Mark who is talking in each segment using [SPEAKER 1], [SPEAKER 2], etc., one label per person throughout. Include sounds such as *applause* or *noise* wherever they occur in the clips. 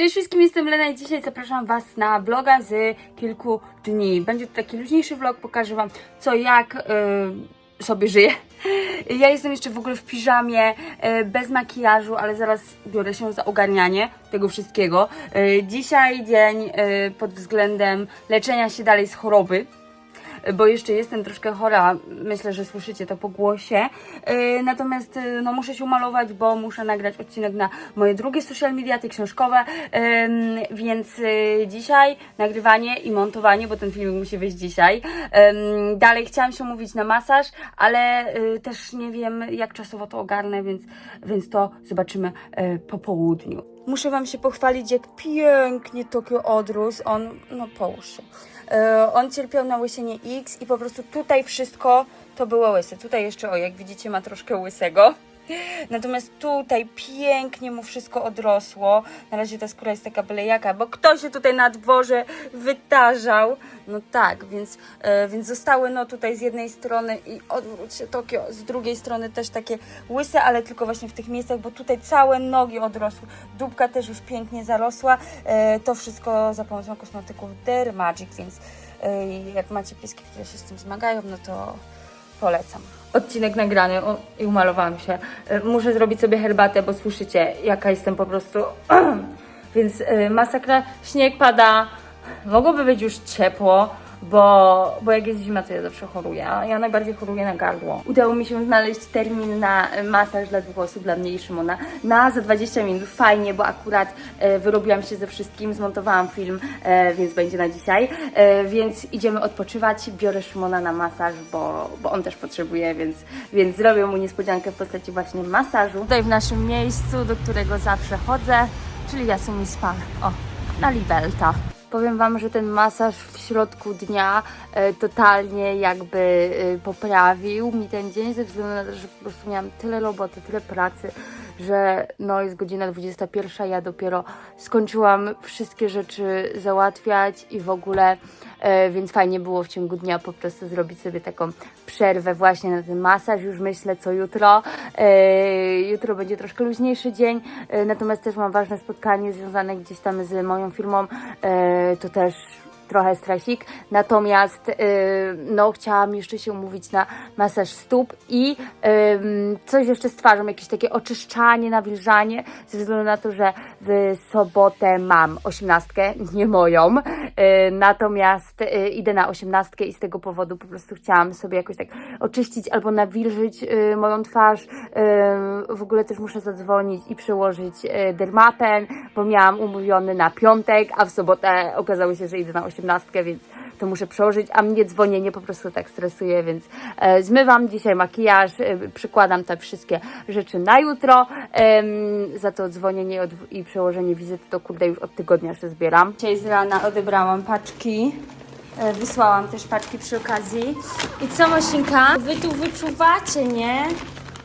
[SPEAKER 1] Cześć wszystkim, jestem Lena i dzisiaj zapraszam Was na vloga z kilku dni. Będzie to taki luźniejszy vlog, pokażę Wam co jak yy, sobie żyję. Ja jestem jeszcze w ogóle w piżamie, yy, bez makijażu, ale zaraz biorę się za ogarnianie tego wszystkiego. Yy, dzisiaj dzień yy, pod względem leczenia się dalej z choroby bo jeszcze jestem troszkę chora, myślę, że słyszycie to po głosie. Yy, natomiast yy, no, muszę się umalować, bo muszę nagrać odcinek na moje drugie social media, te książkowe, więc yy, dzisiaj nagrywanie i montowanie, bo ten filmik musi wyjść dzisiaj. Dalej chciałam się umówić na masaż, ale też nie wiem, jak czasowo to ogarnę, więc, więc to zobaczymy po południu. Muszę Wam się pochwalić, jak pięknie Tokio odrósł. On, no połóż się. E, on cierpiał na łysienie X i po prostu tutaj wszystko to było łyse. Tutaj jeszcze, o jak widzicie, ma troszkę łysego. Natomiast tutaj pięknie mu wszystko odrosło. Na razie ta skóra jest taka byle jaka, bo ktoś się tutaj na dworze wytarzał. No tak, więc, e, więc zostały no tutaj z jednej strony i odwróć się Tokio, z drugiej strony też takie łyse, ale tylko właśnie w tych miejscach, bo tutaj całe nogi odrosły. Dupka też już pięknie zarosła. E, to wszystko za pomocą kosmetyków Dermagic, więc e, jak macie pieski, które się z tym zmagają, no to polecam. Odcinek nagrany o, i umalowałam się. E, Muszę zrobić sobie herbatę, bo słyszycie, jaka jestem po prostu. *clears throat* Więc e, masakra, śnieg pada, mogłoby być już ciepło, bo, bo jak jest zima, to ja zawsze choruję. Ja najbardziej choruję na gardło. Udało mi się znaleźć termin na masaż dla dwóch osób, dla mnie i Szymona, na za 20 minut. Fajnie, bo akurat e, wyrobiłam się ze wszystkim, zmontowałam film, e, więc będzie na dzisiaj. E, więc idziemy odpoczywać. Biorę Szymona na masaż, bo, bo on też potrzebuje, więc, więc zrobię mu niespodziankę w postaci właśnie masażu. Tutaj w naszym miejscu, do którego zawsze chodzę, czyli Yasumi Spa. O, na Libelta. Powiem Wam, że ten masaż w środku dnia e, totalnie jakby e, poprawił mi ten dzień, ze względu na to, że po prostu miałam tyle roboty, tyle pracy, że no jest godzina 21, ja dopiero skończyłam wszystkie rzeczy załatwiać i w ogóle, e, więc fajnie było w ciągu dnia po prostu zrobić sobie taką przerwę właśnie na ten masaż. Już myślę co jutro. E, jutro będzie troszkę luźniejszy dzień, e, natomiast też mam ważne spotkanie związane gdzieś tam z moją firmą. To też trochę stresik. Natomiast y, no, chciałam jeszcze się umówić na masaż stóp i ym, coś jeszcze z twarzą, jakieś takie oczyszczanie, nawilżanie, ze względu na to, że w sobotę mam osiemnastkę, nie moją. Y, natomiast y, idę na osiemnastkę i z tego powodu po prostu chciałam sobie jakoś tak oczyścić albo nawilżyć y, moją twarz. Y, w ogóle też muszę zadzwonić i przełożyć y, dermapen, bo miałam umówiony na piątek, a w sobotę okazało się, że idę na więc to muszę przełożyć, a mnie dzwonienie po prostu tak stresuje, więc e, zmywam dzisiaj makijaż, e, przykładam te wszystkie rzeczy na jutro, em, za to dzwonienie i przełożenie wizyty to kurde już od tygodnia się zbieram. Dzisiaj z rana odebrałam paczki, e, wysłałam też paczki przy okazji. I co Mosinka? Wy tu wyczuwacie, nie?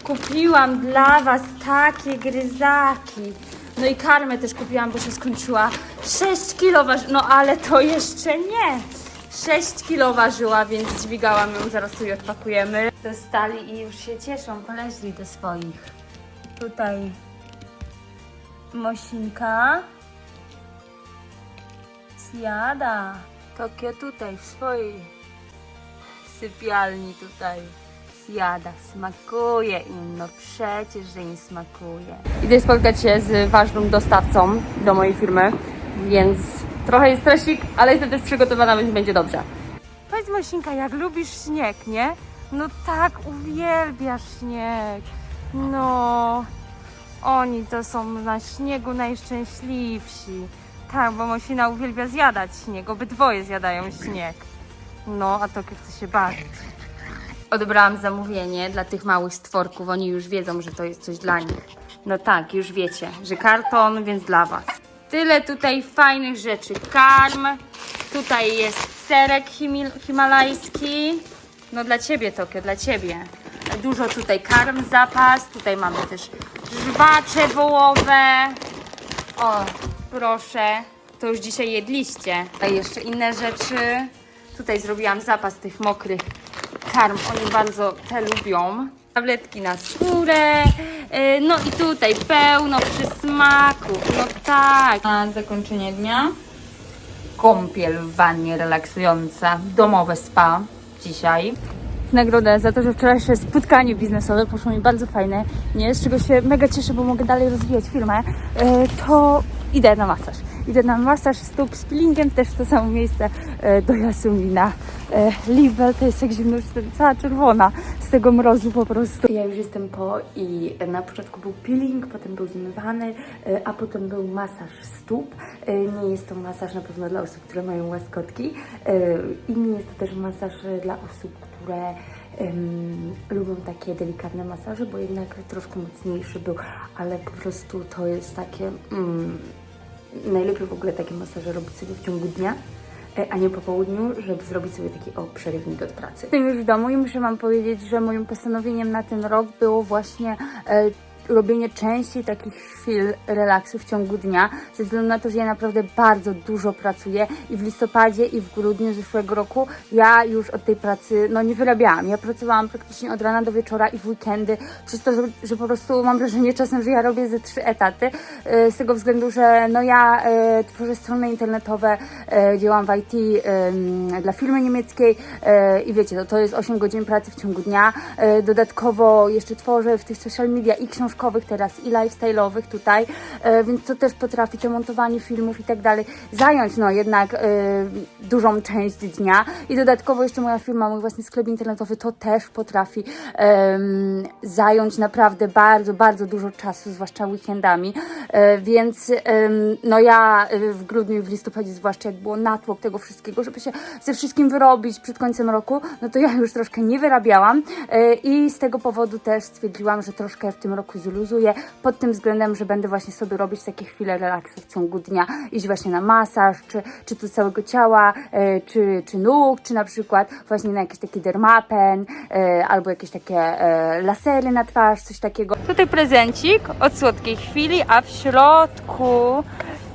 [SPEAKER 1] Kupiłam dla Was takie gryzaki. No i karmę też kupiłam, bo się skończyła. 6 kilo waży... No ale to jeszcze nie. 6 kilo ważyła, więc dźwigałam ją, zaraz sobie odpakujemy. Dostali i już się cieszą, poleźli do swoich. Tutaj Mosinka. Zjada. Tokio tutaj, w swojej sypialni tutaj zjada, smakuje im, no przecież, że im smakuje. Idę spotkać się z ważnym dostawcą do mojej firmy, więc trochę jest stresik, ale jestem też przygotowana, więc będzie dobrze. Powiedz Mosinka, jak lubisz śnieg, nie? No tak, uwielbiasz śnieg. No, oni to są na śniegu najszczęśliwsi. Tak, bo Mosina uwielbia zjadać śnieg, obydwoje zjadają śnieg. No, a Tokio chce się bawić. Odebrałam zamówienie dla tych małych stworków. Oni już wiedzą, że to jest coś dla nich. No tak, już wiecie, że karton, więc dla Was. Tyle tutaj fajnych rzeczy. Karm, tutaj jest serek himil- himalajski. No dla Ciebie, Tokio, dla Ciebie. Dużo tutaj karm, zapas. Tutaj mamy też żwacze wołowe. O, proszę. To już dzisiaj jedliście. A jeszcze inne rzeczy. Tutaj zrobiłam zapas tych mokrych karm. Oni bardzo te lubią. tabletki na skórę. Yy, No i tutaj pełno przysmaków. No tak. Na zakończenie dnia kąpiel w wannie relaksująca, domowe spa dzisiaj. Nagrodę za to, że wczorajsze spotkanie biznesowe poszło mi bardzo fajne, nie, z czego się mega cieszę, bo mogę dalej rozwijać firmę, e, to idę na masaż. Idę na masaż stóp z peelingiem, też to samo miejsce e, do Jasumina. E, Libel to jest jak zimno, jestem cała czerwona z tego mrozu po prostu. Ja już jestem po i na początku był peeling, potem był zmywany, e, a potem był masaż stóp. Nie jest to masaż na pewno dla osób, które mają łaskotki i nie jest to też masaż dla osób, które em, lubią takie delikatne masaże, bo jednak troszkę mocniejszy był, ale po prostu to jest takie... Mm, najlepiej w ogóle takie masaże robić sobie w ciągu dnia, e, a nie po południu, żeby zrobić sobie taki o przerywnik od pracy. Jestem już w domu i muszę Wam powiedzieć, że moim postanowieniem na ten rok było właśnie e, robienie częściej takich chwil relaksu w ciągu dnia, ze względu na to, że ja naprawdę bardzo dużo pracuję i w listopadzie i w grudniu zeszłego roku ja już od tej pracy no nie wyrabiałam. Ja pracowałam praktycznie od rana do wieczora i w weekendy, przez to, że, że po prostu mam wrażenie czasem, że ja robię ze trzy etaty, e, z tego względu, że no ja e, tworzę strony internetowe, e, działam w IT dla firmy niemieckiej i wiecie, to, to jest 8 godzin pracy w ciągu dnia. Dodatkowo jeszcze tworzę w tych social media i teraz, i lifestyle'owych tutaj, e, więc to też potrafi to montowanie filmów i tak dalej zająć no jednak e, dużą część dnia. I dodatkowo jeszcze moja firma, mój własny sklep internetowy to też potrafi zająć naprawdę bardzo, bardzo dużo czasu, zwłaszcza weekendami, e, więc no ja w grudniu i w listopadzie zwłaszcza jak było natłok tego wszystkiego, żeby się ze wszystkim wyrobić przed końcem roku, no to ja już troszkę nie wyrabiałam i z tego powodu też stwierdziłam, że troszkę w tym roku zluzuję pod tym względem, że będę właśnie sobie robić takie chwile relaksu w ciągu dnia, iść właśnie na masaż, czy, czy to całego ciała, e, czy, czy nóg, czy na przykład właśnie na jakiś taki dermapen, e, albo jakieś takie e, lasery na twarz, coś takiego. Tutaj prezencik od Słodkiej Chwili, a w środku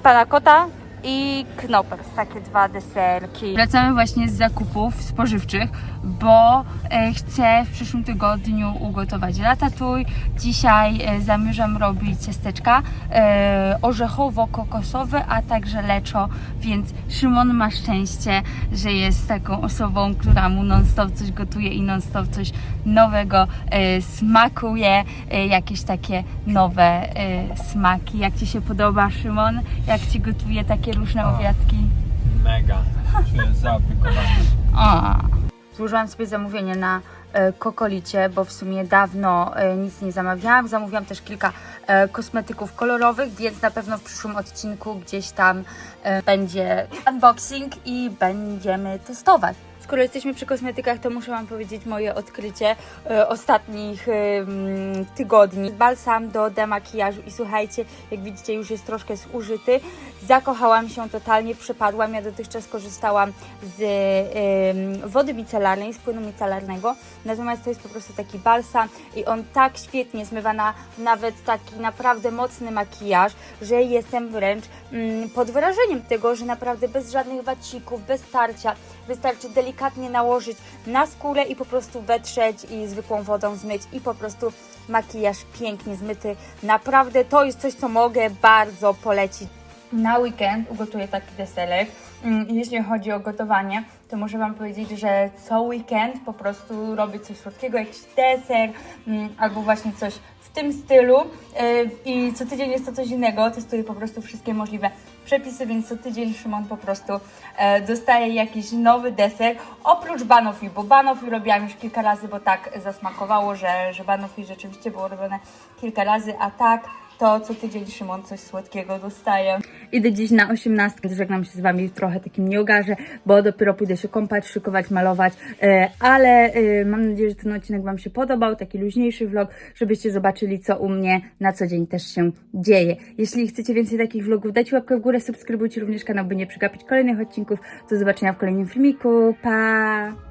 [SPEAKER 1] pana kota i knopers, takie dwa deserki. Wracamy właśnie z zakupów spożywczych, bo e, chcę w przyszłym tygodniu ugotować ratatouille. Dzisiaj e, zamierzam robić ciasteczka e, orzechowo-kokosowe, a także leczo, więc Szymon ma szczęście, że jest taką osobą, która mu non-stop coś gotuje i non-stop coś nowego smakuje, jakieś takie nowe smaki. Jak Ci się podoba, Szymon? Jak Ci gotuje takie różne
[SPEAKER 2] O.
[SPEAKER 1] obiadki?
[SPEAKER 2] Mega. Czuję zaopiekowany.
[SPEAKER 1] O. Złożyłam sobie zamówienie na e, kokolicie, bo w sumie dawno e, nic nie zamawiałam. Zamówiłam też kilka e, kosmetyków kolorowych, więc na pewno w przyszłym odcinku gdzieś tam będzie unboxing i będziemy testować. Skoro jesteśmy przy kosmetykach, to muszę Wam powiedzieć moje odkrycie e, ostatnich tygodni. Balsam do demakijażu i słuchajcie, jak widzicie już jest troszkę zużyty. Zakochałam się totalnie, przepadłam. Ja dotychczas korzystałam z wody micelarnej, z płynu micelarnego, natomiast to jest po prostu taki balsam i on tak świetnie zmywa na nawet taki naprawdę mocny makijaż, że jestem wręcz mm, pod wrażeniem tego, że naprawdę bez żadnych wacików, bez tarcia, wystarczy delikatnie nałożyć na skórę i po prostu wetrzeć i zwykłą wodą zmyć i po prostu makijaż pięknie zmyty. Naprawdę to jest coś, co mogę bardzo polecić. Na weekend ugotuję taki deserek. Mm, Jeśli chodzi o gotowanie, to muszę Wam powiedzieć, że co weekend po prostu robię coś słodkiego, jakiś deser mm, albo właśnie coś w tym stylu. Yy, i co tydzień jest to coś innego, testuję po prostu wszystkie możliwe przepisy, więc co tydzień Szymon po prostu e, dostaje jakiś nowy deser, oprócz banoffee, bo banoffee robiłam już kilka razy, bo tak zasmakowało, że, że banoffee rzeczywiście było robione kilka razy, a tak to co tydzień Szymon coś słodkiego dostaje. Idę dziś na 18, żegnam się z Wami trochę takim nieogarze, bo dopiero pójdę się kąpać, szykować, malować, e, ale e, mam nadzieję, że ten odcinek Wam się podobał, taki luźniejszy vlog, żebyście zobaczyli, co u mnie na co dzień też się dzieje. Jeśli chcecie więcej takich vlogów, dajcie łapkę w górę, subskrybujcie również kanał, by nie przegapić kolejnych odcinków. Do zobaczenia w kolejnym filmiku. Pa!